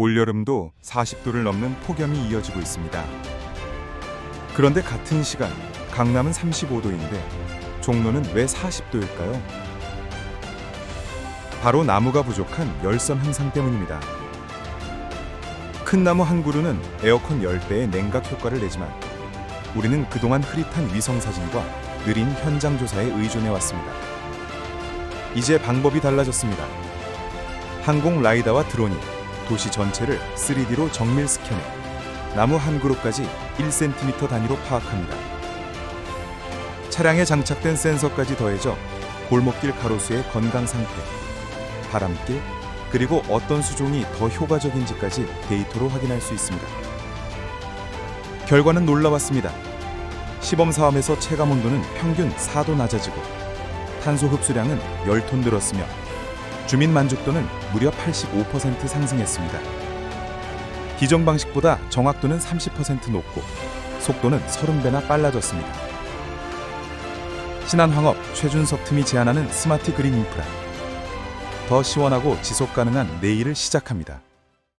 올여름도 40도를 넘는 폭염이 이어지고 있습니다. 그런데 같은 시간 강남은 35도인데 종로는 왜 40도일까요? 바로 나무가 부족한 열선 향상 때문입니다. 큰 나무 한 그루는 에어컨 10배의 냉각 효과를 내지만 우리는 그동안 흐릿한 위성 사진과 느린 현장 조사에 의존해 왔습니다. 이제 방법이 달라졌습니다. 항공 라이다와 드론이 도시 전체를 3D로 정밀 스캔해 나무 한 그루까지 1cm 단위로 파악합니다. 차량에 장착된 센서까지 더해져 골목길 가로수의 건강 상태, 바람길, 그리고 어떤 수종이 더 효과적인지까지 데이터로 확인할 수 있습니다. 결과는 놀라웠습니다. 시범 사업에서 체감 온도는 평균 4도 낮아지고 탄소 흡수량은 10톤 늘었으며 주민 만족도는 무려 85% 상승했습니다. 기존 방식보다 정확도는 30% 높고 속도는 30배나 빨라졌습니다. 신한황업 최준석 팀이 제안하는 스마트 그린 인프라 더 시원하고 지속 가능한 내일을 시작합니다.